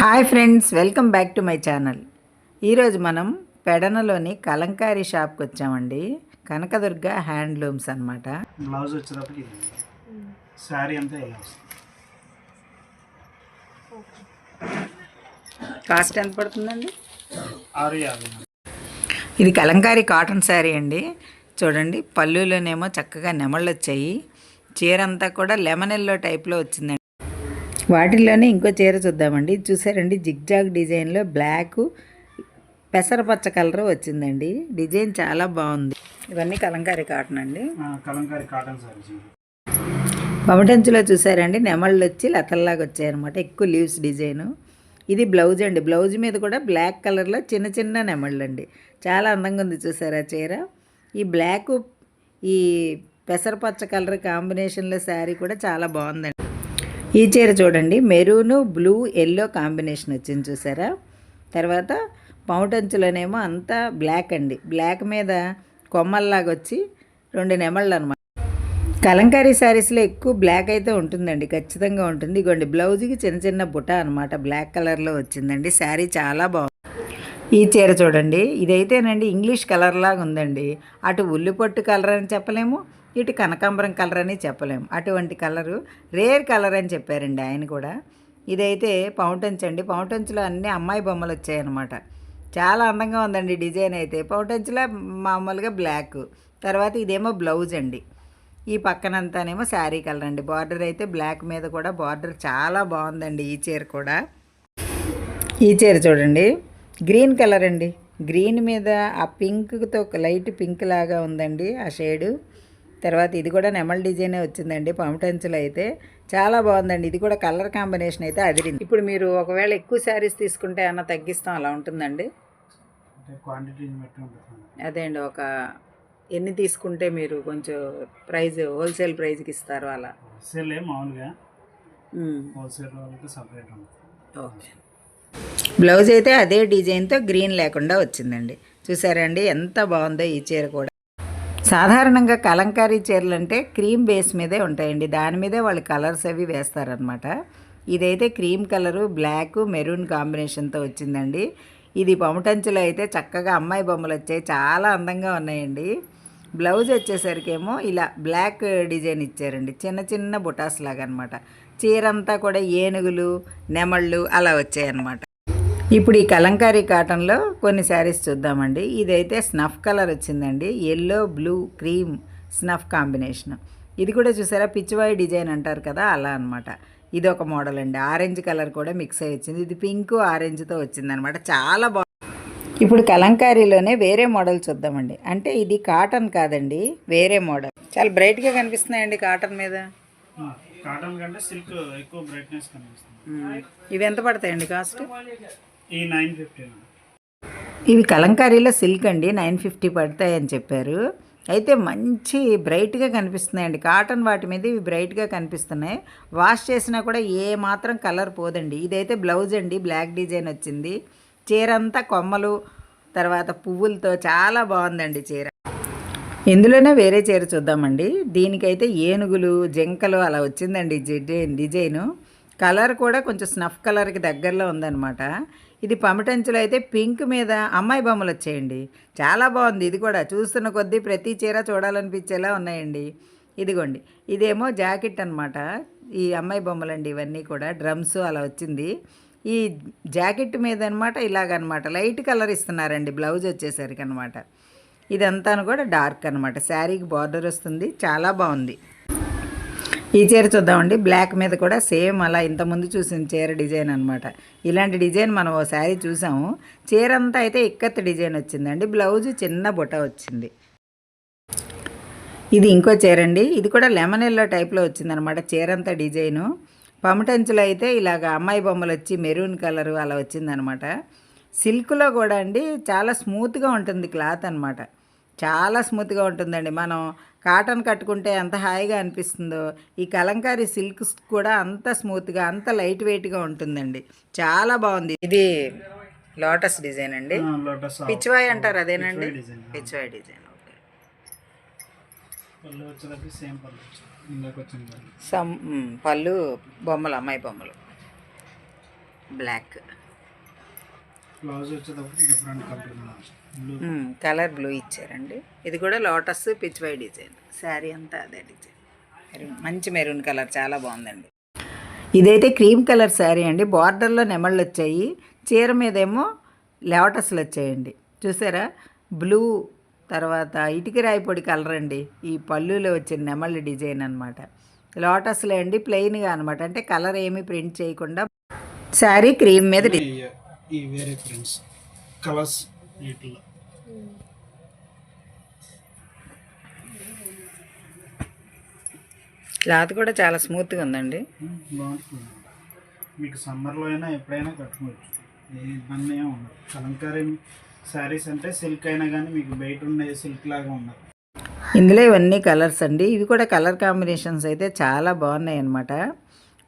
Hi friends welcome back to my channel. ఈరోజు మనం పెడనలోని కలంకారీ షాప్కి వచ్చామండి. కనకదుర్గ హ్యాండ్లూమ్స్ అన్నమాట. బ్లౌజ్ వచ్చేటప్పటికి శారీ అంతా ఇలా కాస్ట్ ఎంత పడుతుందండి? ఆరు యాభై. ఇది కలంకారీ కాటన్ శారీ అండి. చూడండి పళ్ళులోనేమో చక్కగా నెమళ్ళు వచ్చాయి. చీర అంతా కూడా లెమన్ ఎల్లో టైప్లో వచ్చిందండి. వాటిల్లోనే ఇంకో చీర చూద్దామండి. చూసారండి జిగ్జాగ్ డిజైన్లో బ్లాక్ పెసరపచ్చ కలర్ వచ్చిందండి. డిజైన్ చాలా బాగుంది. ఇవన్నీ కలంకారీ కాటన్ అండి. కలంకారీ కాటన్ ఇవి. పమటంచులో చూసారండి నెమళ్ళు వచ్చి లతల్లాగా వచ్చాయన్నమాట. ఎక్కువ లీవ్స్ డిజైను. ఇది బ్లౌజ్ అండి. బ్లౌజ్ మీద కూడా బ్లాక్ కలర్లో చిన్న చిన్న నెమళ్ళు అండి చాలా అందంగా ఉంది చూసారా చీర. ఈ బ్లాక్ ఈ పెసరపచ్చ కలర్ కాంబినేషన్లో శారీ కూడా చాలా బాగుందండి. ఈ చీర చూడండి. మెరూను బ్లూ ఎల్లో కాంబినేషన్ వచ్చింది చూసారా? తర్వాత పౌటంచులోనేమో అంతా బ్లాక్ అండి. బ్లాక్ మీద కొమ్మల్లాగా వచ్చి రెండు నెమళ్ళు అనమాట కలంకారీ శారీస్లో ఎక్కువ బ్లాక్ అయితే ఉంటుందండి. ఖచ్చితంగా ఉంటుంది. ఇగోండి బ్లౌజ్కి చిన్న చిన్న బుట అనమాట బ్లాక్ కలర్లో వచ్చిందండి. శారీ చాలా బాగుంది. ఈ చీర చూడండి. ఇదైతేనండి ఇంగ్లీష్ కలర్ లాగా ఉందండి. అటు ఉల్లిపొట్టు కలర్ అని చెప్పలేము. ఇటు కనకాంబరం కలర్ అని చెప్పలేము అటువంటి కలరు రేర్ కలర్ అని చెప్పారండి ఆయన కూడా. ఇదైతే పౌంటెన్స్ అండి. పౌంటెన్స్లో అన్ని అమ్మాయి బొమ్మలు వచ్చాయన్నమాట. చాలా అందంగా ఉందండి డిజైన్ అయితే. పౌంటెన్స్లో మామూలుగా బ్లాక్ తర్వాత ఇదేమో బ్లౌజ్ అండి. ఈ పక్కనంతానేమో శారీ కలర్ అండి. బార్డర్ అయితే బ్లాక్ మీద కూడా బార్డర్ చాలా బాగుందండి ఈ చీర కూడా. ఈ చీర చూడండి. గ్రీన్ కలర్ అండి. గ్రీన్ మీద ఆ పింక్తో లైట్ పింక్ లాగా ఉందండి ఆ షేడు. తర్వాత ఇది కూడా నెమల్ డిజైనే వచ్చిందండి పమటంచులు అయితే. చాలా బాగుందండి ఇది కూడా కలర్ కాంబినేషన్ అయితే అదిరింది. ఇప్పుడు మీరు ఒకవేళ ఎక్కువ శారీస్ తీసుకుంటే అన్న తగ్గిస్తాం అలా ఉంటుందండి? అదే అండి ఒక ఎన్ని తీసుకుంటే మీరు కొంచెం ప్రైస్ హోల్సేల్ ప్రైస్కి ఇస్తారు అలా. హోల్సేల్ మామూలుగా. మ్మ్. హోల్సేల్ వాళ్ళకి సపరేట్ ఉంటుంది. ఓకే. బ్లౌజ్ అయితే అదే డిజైన్తో గ్రీన్ లేకుండా వచ్చిందండి. చూసారా అండి ఎంత బాగుందో ఈ చీర కూడా. సాధారణంగా కలంకారీ చీరలు అంటే క్రీమ్ బేస్ మీదే ఉంటాయండి. దాని మీదే వాళ్ళు కలర్స్ అవి వేస్తారనమాట ఇదైతే క్రీమ్ కలరు బ్లాక్ మెరూన్ కాంబినేషన్తో వచ్చిందండి. ఇది పమటంచులో అయితే చక్కగా అమ్మాయి బొమ్మలు వచ్చాయి. చాలా అందంగా ఉన్నాయండి. బ్లౌజ్ వచ్చేసరికేమో ఇలా బ్లాక్ డిజైన్ ఇచ్చారండి. చిన్న చిన్న బుటాస్ లాగా అనమాట చీర అంతా కూడా ఏనుగులు నెమళ్ళు అలా వచ్చాయన్నమాట. ఇప్పుడు ఈ కలంకారీ కాటన్లో కొన్ని శారీస్ చూద్దామండి. ఇదైతే స్నఫ్ కలర్ వచ్చిందండి. Yellow blue cream snuff combination. ఇది కూడా చూసారా? పిచ్చివాయి డిజైన్ అంటారు కదా అలా అనమాట ఇది ఒక మోడల్ అండి. ఆరెంజ్ కలర్ కూడా మిక్స్ అయ్యి వచ్చింది. ఇది పింక్ ఆరెంజ్తో వచ్చిందనమాట చాలా బాగుంది ఇప్పుడు కలంకారీలోనే వేరే మోడల్ చూద్దామండి. అంటే ఇది కాటన్ కాదండి వేరే మోడల్. చాలా బ్రైట్గా కనిపిస్తున్నాయండి కాటన్ మీద. కాటన్ కంటే సిల్క్ ఎక్కువ బ్రైట్నెస్ కనిపిస్తుంది. ఇవి ఎంత పడతాయండి కాస్ట్? ఈ నైన్ ఫిఫ్టీ ఇవి కలంకారీలో సిల్క్ అండి నైన్ ఫిఫ్టీ పడతాయని చెప్పారు. అయితే మంచి బ్రైట్గా కనిపిస్తున్నాయండి. కాటన్ వాటి మీద ఇవి బ్రైట్గా కనిపిస్తున్నాయి. వాష్ చేసినా కూడా ఏ మాత్రం కలర్ పోదండి. ఇదైతే బ్లౌజ్ అండి బ్లాక్ డిజైన్ వచ్చింది. చీర అంతా కొమ్మలు తర్వాత పువ్వులతో చాలా బాగుందండి చీర. ఇందులోనే వేరే చీర చూద్దామండి. దీనికైతే ఏనుగులు జింకలు అలా వచ్చిందండి డిజైన్ డిజైను. కలర్ కూడా కొంచెం స్నఫ్ కలర్కి దగ్గరలో ఉందన్నమాట. ఇది పమటంచులు అయితే పింక్ మీద అమ్మాయి బొమ్మలు వచ్చాయండి. చాలా బాగుంది ఇది కూడా. చూస్తున్న కొద్దీ ప్రతి చీర చూడాలనిపించేలా ఉన్నాయండి. ఇదిగోండి. ఇదేమో జాకెట్ అనమాట ఈ అమ్మాయి బొమ్మలండి ఇవన్నీ కూడా. డ్రమ్స్ అలా వచ్చింది. ఈ జాకెట్ మీద అనమాట ఇలాగనమాట లైట్ కలర్ ఇస్తున్నారండి. బ్లౌజ్ వచ్చేసరికి అనమాట ఇదంతా కూడా డార్క్ అనమాట శారీకి బార్డర్ వస్తుంది. చాలా బాగుంది. ఈ చీర చూద్దామండి. బ్లాక్ మీద కూడా సేమ్ అలా ఇంతకుముందు చూసిన చీర డిజైన్ అనమాట ఇలాంటి డిజైన్ మనం ఓ శారీ చూసాము. చీర అంతా అయితే ఇక్కత్ డిజైన్ వచ్చిందండి. బ్లౌజ్ చిన్న బుట్ట వచ్చింది. ఇది ఇంకో చీర అండి ఇది కూడా లెమన్ ఎల్లో టైప్లో వచ్చిందనమాట చీర అంతా డిజైను. పమటంచులో అయితే ఇలాగ అమ్మాయి బొమ్మలు వచ్చి మెరూన్ కలరు అలా వచ్చిందనమాట సిల్క్లో కూడా అండి చాలా స్మూత్గా ఉంటుంది క్లాత్ అనమాట చాలా స్మూత్గా ఉంటుందండి. మనం కాటన్ కట్టుకుంటే ఎంత హాయిగా అనిపిస్తుందో ఈ కలంకారీ సిల్క్ కూడా అంత స్మూత్గా అంత లైట్ వెయిట్గా ఉంటుందండి. చాలా బాగుంది. ఇది లోటస్ డిజైన్ అండి. పిచ్చివాయి అంటారు అదేనండి? పిచ్చివాయి డిజైన్ సేమ్ పళ్ళు బొమ్మలు అమ్మాయి బొమ్మలు. బ్లాక్. బ్లౌజ్ వచ్చేటప్పుడు డిఫరెంట్ కలర్ కలర్ బ్లూ ఇచ్చారండి. ఇది కూడా lotus Pichwai design. Sari అంతా అదే డిజైన్. మెరూన్. మంచి మెరూన్ కలర్. చాలా బాగుందండి. ఇదైతే క్రీమ్ కలర్ శారీ అండి. బార్డర్లో నెమళ్ళు వచ్చాయి. చీర మీదేమో లోటస్లు వచ్చాయండి. చూసారా? బ్లూ తర్వాత ఇటుక రాయి పొడి కలర్ అండి. ఈ పళ్ళులో వచ్చిన నెమళ్ళు డిజైన్ అనమాట లోటస్లో అండి. ప్లెయిన్గా అనమాట అంటే కలర్ ఏమీ ప్రింట్ చేయకుండా శారీ క్రీమ్ మీద కలర్స్ వీటిలో క్లాత్ కూడా చాలా స్మూత్గా ఉందండి. బాగుంటుంది. మీకు సమ్మర్లో అయినా ఎప్పుడైనా కట్టుకోవచ్చు. ఏ ఇబ్బంది ఏమి ఉండదు. కలంకారీ శారీస్ అంటే సిల్క్ అయినా కానీ మీకు బయట ఉండే సిల్క్ లాగా ఉండదు. ఇందులో ఇవన్నీ కలర్స్ అండి. ఇవి కూడా కలర్ కాంబినేషన్స్ అయితే చాలా బాగున్నాయి అన్నమాట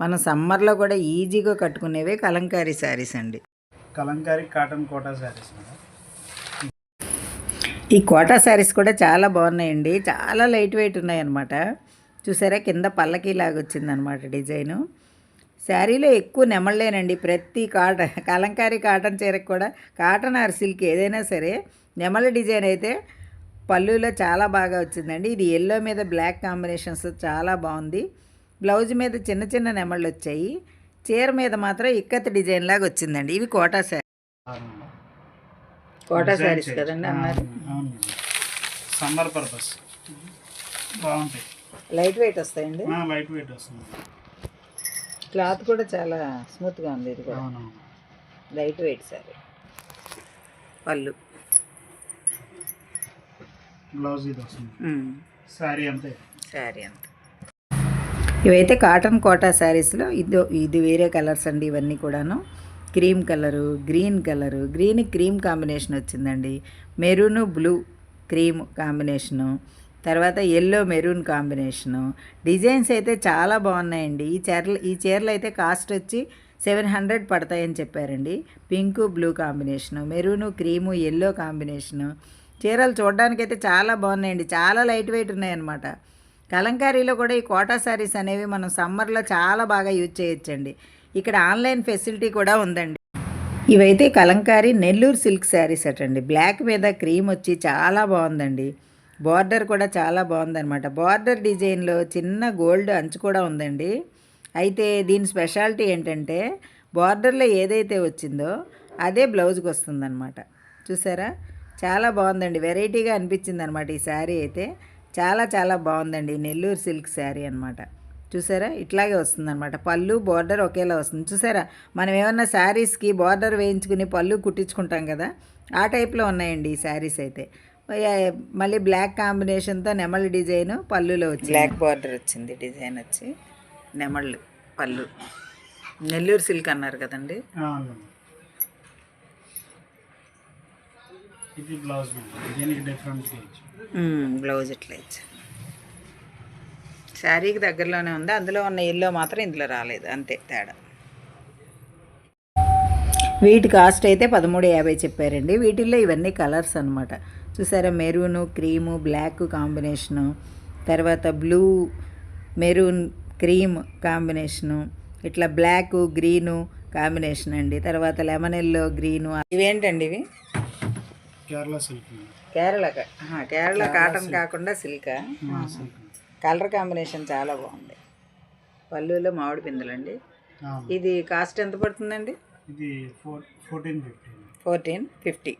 మనం సమ్మర్లో కూడా ఈజీగా కట్టుకునేవే కలంకారీ శారీస్ అండి. Kalamkari cotton Kota saris madam. ఈ కోటా శారీస్ కూడా చాలా బాగున్నాయండి. చాలా లైట్ వెయిట్ ఉన్నాయన్నమాట. చూసారా? కింద పల్లకి లాగా వచ్చిందనమాట డిజైను. శారీలో ఎక్కువ నెమళ్ళేనండి. ప్రతి కాటన్ కలంకారీ కాటన్ చీరకు కూడా కాటన్ ఆర్ సిల్క్ ఏదైనా సరే నెమళ్ళ డిజైన్ అయితే పళ్ళులో చాలా బాగా వచ్చిందండి. ఇది ఎల్లో మీద బ్లాక్ కాంబినేషన్స్ చాలా బాగుంది. బ్లౌజ్ మీద చిన్న చిన్న నెమళ్ళు వచ్చాయి. చీర మీద మాత్రం ఇక్కత్ డిజైన్ లాగా వచ్చిందండి. ఇవి కోటా శారీ. కోటా శారీస్ కదండి అన్నారు. అవును సమ్మర్ పర్పస్. బాగుంటాయి. లైట్ వెయిట్ వస్తాయండి? లైట్ వెయిట్ వస్తుంది. క్లాత్ కూడా చాలా స్మూత్గా ఉంది ఇది కూడా. లైట్ వెయిట్ సారీ పళ్ళు. బ్లౌజ్ ఇది వస్తుంది. శారీ అంతే. శారీ అంత. ఇవైతే కాటన్ కోటా శారీస్లో ఇది ఇది వేరే కలర్స్ అండి ఇవన్నీ కూడాను. Cream colour green colour green cream combination వచ్చిందండి. మెరూన్ బ్లూ క్రీమ్ కాంబినేషను తర్వాత ఎల్లో మెరూన్ కాంబినేషను. డిజైన్స్ అయితే చాలా బాగున్నాయండి. ఈ చీరలు ఈ చీరలు అయితే కాస్ట్ వచ్చి సెవెన్ హండ్రెడ్ పడతాయని చెప్పారండి. Pink blue combination maroon cream yellow combination. చీరలు చూడడానికైతే చాలా బాగున్నాయండి. చాలా లైట్ వెయిట్ ఉన్నాయన్నమాట. కలంకారీలో కూడా ఈ కోటా శారీస్ అనేవి మనం సమ్మర్లో చాలా బాగా యూజ్ చేయొచ్చండి. ఇక్కడ ఆన్లైన్ ఫెసిలిటీ కూడా ఉందండి. ఇవైతే కలంకారీ నెల్లూరు సిల్క్ శారీస్ అటండి. బ్లాక్ మీద క్రీమ్ వచ్చి చాలా బాగుందండి. బార్డర్ కూడా చాలా బాగుందన్నమాట. బార్డర్ డిజైన్లో చిన్న గోల్డ్ అంచు కూడా ఉందండి. అయితే దీని స్పెషాలిటీ ఏంటంటే బార్డర్లో ఏదైతే వచ్చిందో అదే బ్లౌజ్కి వస్తుందన్నమాట. చూసారా? చాలా బాగుందండి. వెరైటీగా అనిపించింది అనమాట ఈ శారీ అయితే. చాలా చాలా బాగుందండి నెల్లూరు సిల్క్ శారీ అనమాట చూసారా? ఇట్లాగే వస్తుందన్నమాట. పళ్ళు బార్డర్ ఒకేలా వస్తుంది. చూసారా? మనం ఏమన్నా శారీస్కి బార్డర్ వేయించుకుని పళ్ళు కుట్టించుకుంటాం కదా? ఆ టైప్లో ఉన్నాయండి ఈ శారీస్ అయితే. మళ్ళీ బ్లాక్ కాంబినేషన్తో నెమలి డిజైన్ పళ్ళులో వచ్చింది. బ్లాక్ బార్డర్ వచ్చింది డిజైన్ వచ్చి నెమళ్ళు పళ్ళు. నెల్లూరు సిల్క్ అన్నారు కదండి? బ్లౌజ్. మేడం దీనికి డిఫరెంట్ గేజ్ బ్లౌజ్ ఇట్లా ఇచ్చారు. శారీకి దగ్గరలోనే ఉంది. అందులో ఉన్న ఎల్లో మాత్రం ఇందులో రాలేదు. అంతే తేడా. వీటి కాస్ట్ అయితే పదమూడు యాభై చెప్పారండి. వీటిల్లో ఇవన్నీ కలర్స్ అనమాట చూసారా? Maroon cream black combination. తర్వాత బ్లూ మెరూన్ క్రీమ్ కాంబినేషను. ఇట్లా బ్లాక్ గ్రీను కాంబినేషన్ అండి. తర్వాత లెమన్ ఎల్లో గ్రీను ఇవేంటండి ఇవి? కేరళ సిల్క్. కేరళ కేరళ కాటన్ కాకుండా సిల్కా? సిల్క్. కలర్ కాంబినేషన్ చాలా బాగుంది. పళ్ళులో మామిడి పిందులండి. ఇది కాస్ట్ ఎంత పడుతుందండి? ఇది four fourteen fifty. Fourteen fifty.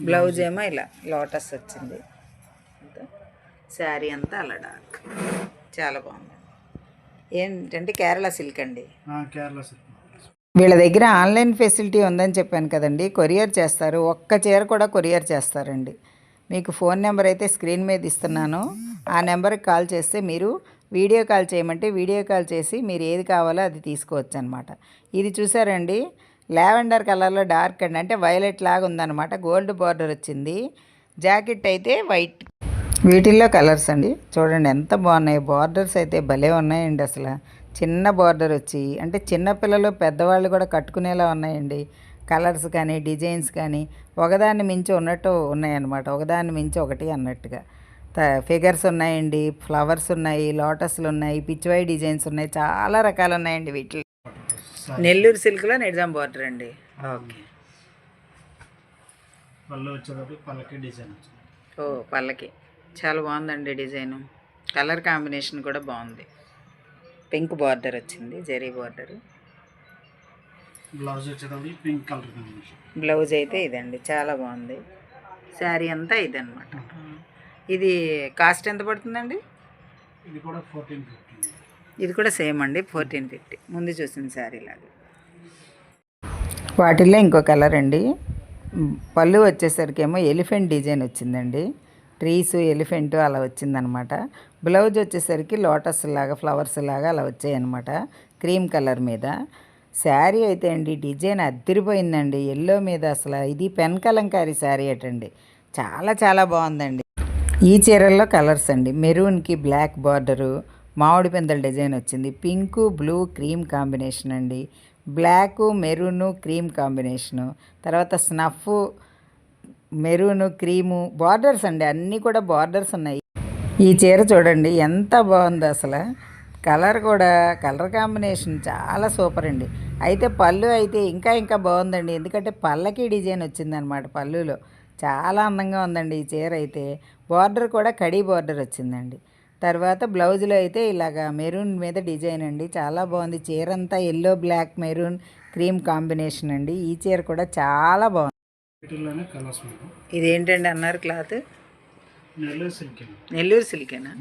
Blouse ఏమో ఇలా లోటస్ వచ్చింది. శారీ అంతా అలా డార్క్. చాలా బాగుంది. ఏంటంటే కేరళ సిల్క్ అండి. కేరళ సిల్క్. వీళ్ళ దగ్గర ఆన్లైన్ ఫెసిలిటీ ఉందని చెప్పాను కదండి. కొరియర్ చేస్తారు. ఒక్క చీర కూడా కొరియర్ చేస్తారండి. మీకు ఫోన్ నెంబర్ అయితే స్క్రీన్ మీద ఇస్తున్నాను. ఆ నెంబర్కి కాల్ చేస్తే మీరు వీడియో కాల్ చేయమంటే వీడియో కాల్ చేసి మీరు ఏది కావాలో అది తీసుకోవచ్చు అనమాట ఇది చూసారండి? లావెండర్ కలర్లో డార్క్ అండి అంటే వైలెట్ లాగా ఉందన్నమాట. గోల్డ్ బార్డర్ వచ్చింది. జాకెట్ అయితే వైట్. వీటిల్లో కలర్స్ అండి. చూడండి ఎంత బాగున్నాయి. బార్డర్స్ అయితే భలే ఉన్నాయండి అసలు. చిన్న బార్డర్ వచ్చి అంటే చిన్న పిల్లలు పెద్దవాళ్ళు కూడా కట్టుకునేలా ఉన్నాయండి. కలర్స్ కానీ డిజైన్స్ కానీ ఒకదాన్ని మించి ఉన్నట్టు ఉన్నాయన్నమాట. ఒకదాన్ని మించి ఒకటి అన్నట్టుగా. ఫిగర్స్ ఉన్నాయండి ఫ్లవర్స్ ఉన్నాయి లోటస్లు ఉన్నాయి పిచ్చివై డిజైన్స్ ఉన్నాయి చాలా రకాలు ఉన్నాయండి వీటిలో. నెల్లూరు సిల్క్లో నిజాం బార్డర్ అండి. ఓకే. పళ్ళకి డిజైన్ ఓ పళ్ళకి. చాలా బాగుందండి డిజైను. కలర్ కాంబినేషన్ కూడా బాగుంది. పింక్ బార్డర్ వచ్చింది జరీ బార్డర్. బ్లౌజ్ వచ్చేటప్పుడు పింక్ కలర్ బ్లౌజ్ అయితే ఇదండి చాలా బాగుంది. శారీ అంతా ఇదన్నమాట. ఇది కాస్ట్ ఎంత పడుతుందండి? ఇది కూడా ఫోర్టీన్ ఫిఫ్టీ ఇది కూడా సేమ్ అండి ఫోర్టీన్ ఫిఫ్టీ ముందు చూసిన శారీ లాగా. వాటిల్లో ఇంకో కలర్ అండి. పళ్ళు వచ్చేసరికి ఏమో ఎలిఫెంట్ డిజైన్ వచ్చిందండి. ట్రీస్ ఎలిఫెంట్ అలా వచ్చిందనమాట బ్లౌజ్ వచ్చేసరికి లోటస్ లాగా ఫ్లవర్స్ లాగా అలా వచ్చాయన్నమాట. క్రీమ్ కలర్ మీద. శారీ అయితే అండి డిజైన్ అద్దరిపోయిందండి. ఎల్లో మీద అసలు ఇది పెన్ కలంకారీ శారీ అటండి. చాలా చాలా బాగుందండి. ఈ చీరల్లో కలర్స్ అండి. మెరూన్కి బ్లాక్ బార్డరు మామిడి పిందల డిజైన్ వచ్చింది. పింక్ బ్లూ క్రీమ్ కాంబినేషన్ అండి. Black maroon cream combination. తర్వాత స్నఫ్ మెరూను క్రీము బార్డర్స్ అండి. అన్నీ కూడా బార్డర్స్ ఉన్నాయి. ఈ చీర చూడండి ఎంత బాగుంది అసలు. కలర్ కూడా కలర్ కాంబినేషన్ చాలా సూపర్ అండి. అయితే పళ్ళు అయితే ఇంకా ఇంకా బాగుందండి. ఎందుకంటే పళ్ళకి డిజైన్ వచ్చిందనమాట పళ్ళులో. చాలా అందంగా ఉందండి ఈ చీర అయితే. బార్డర్ కూడా కడీ బార్డర్ వచ్చిందండి. తర్వాత బ్లౌజ్లో అయితే ఇలాగా మెరూన్ మీద డిజైన్ అండి. చాలా బాగుంది. చీర అంతా yellow black maroon cream combination అండి. ఈ చీర కూడా చాలా బాగుంది. ఇదేంటండి అన్నారు క్లాత్? నెల్లూరు సిల్క్ నెల్లూరు సిల్కేనా?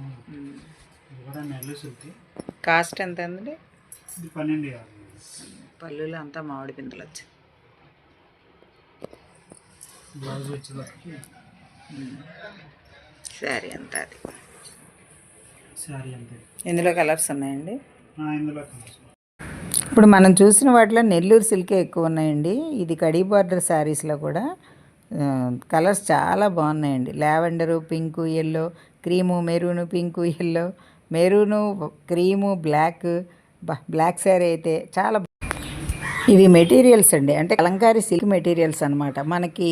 కాస్ట్ ఎంత అండి? పన్నెండు పళ్ళులో అంతా మామిడి పిందులు వచ్చాయి. బ్లౌజ్ సరే అంతా అది. శారీ అంతే. ఇందులో కలర్స్ ఉన్నాయండి? ఆ, ఇందులో కలర్స్. ఇప్పుడు మనం చూసిన వాటిలో నెల్లూరు సిల్కే ఎక్కువ ఉన్నాయండి. ఇది కడీ బార్డర్ శారీస్లో కూడా కలర్స్ చాలా బాగున్నాయండి. Lavender pink yellow cream maroon pink yellow maroon cream black black saree అయితే చాలా ఇవి మెటీరియల్స్ అండి. అంటే కలంకారీ సిల్క్ మెటీరియల్స్ అనమాట మనకి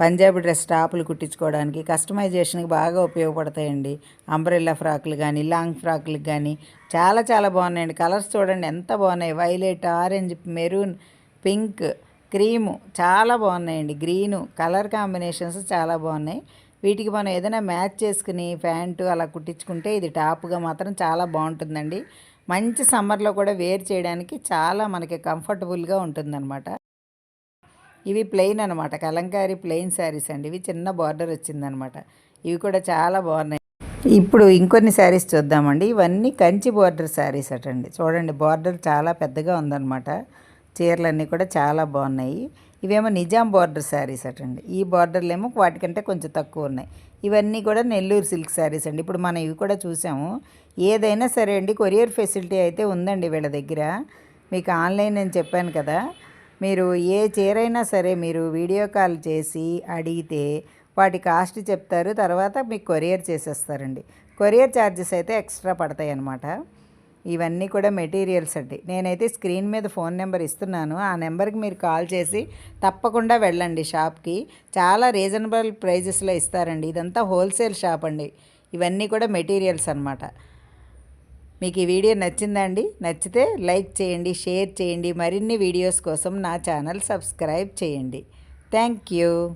పంజాబీ డ్రెస్ టాపులు కుట్టించుకోవడానికి కస్టమైజేషన్కి బాగా ఉపయోగపడతాయండి. అంబ్రెల్లా ఫ్రాక్లు కానీ లాంగ్ ఫ్రాక్లు కానీ చాలా చాలా బాగున్నాయండి. కలర్స్ చూడండి ఎంత బాగున్నాయి. Violet orange maroon pink cream చాలా బాగున్నాయండి. గ్రీను కలర్ కాంబినేషన్స్ చాలా బాగున్నాయి. వీటికి మనం ఏదైనా మ్యాచ్ చేసుకుని ప్యాంటు అలా కుట్టించుకుంటే ఇది టాప్గా మాత్రం చాలా బాగుంటుందండి. మంచి సమ్మర్లో కూడా వేర్ చేయడానికి చాలా మనకి కంఫర్టబుల్గా ఉంటుందన్నమాట. ఇవి ప్లెయిన్ అనమాట కలంకారీ ప్లెయిన్ శారీస్ అండి. ఇవి చిన్న బార్డర్ వచ్చిందనమాట ఇవి కూడా చాలా బాగున్నాయి. ఇప్పుడు ఇంకొన్ని శారీస్ చూద్దామండి. ఇవన్నీ కంచి బార్డర్ శారీస్ అటండి. చూడండి బార్డర్ చాలా పెద్దగా ఉందన్నమాట. చీరలన్నీ కూడా చాలా బాగున్నాయి. ఇవేమో నిజాం బార్డర్ శారీస్ అటండి. ఈ బార్డర్లు ఏమో వాటికంటే కొంచెం తక్కువ ఉన్నాయి. ఇవన్నీ కూడా నెల్లూరు సిల్క్ శారీస్ అండి. ఇప్పుడు మనం ఇవి కూడా చూసాము. ఏదైనా సరే అండి కొరియర్ ఫెసిలిటీ అయితే ఉందండి వీళ్ళ దగ్గర. మీకు ఆన్లైన్ అని చెప్పాను కదా. మీరు ఏ చీరైనా సరే మీరు వీడియో కాల్ చేసి అడిగితే వాటి కాస్ట్ చెప్తారు. తర్వాత మీకు కొరియర్ చేసేస్తారండి. కొరియర్ ఛార్జెస్ అయితే ఎక్స్ట్రా పడతాయి అన్నమాట ఇవన్నీ కూడా మెటీరియల్స్ అండి. నేనైతే స్క్రీన్ మీద ఫోన్ నెంబర్ ఇస్తున్నాను. ఆ నెంబర్కి మీరు కాల్ చేసి తప్పకుండా వెళ్ళండి షాప్కి. చాలా రీజనబుల్ ప్రైజెస్లో ఇస్తారండి. ఇదంతా హోల్సేల్ షాప్ అండి. ఇవన్నీ కూడా మెటీరియల్స్ అనమాట మీకు ఈ వీడియో నచ్చిందా అండి నచ్చితే లైక్ చేయండి షేర్ చేయండి. మరిన్ని వీడియోస్ కోసం నా ఛానల్ సబ్స్క్రైబ్ చేయండి. Thank you.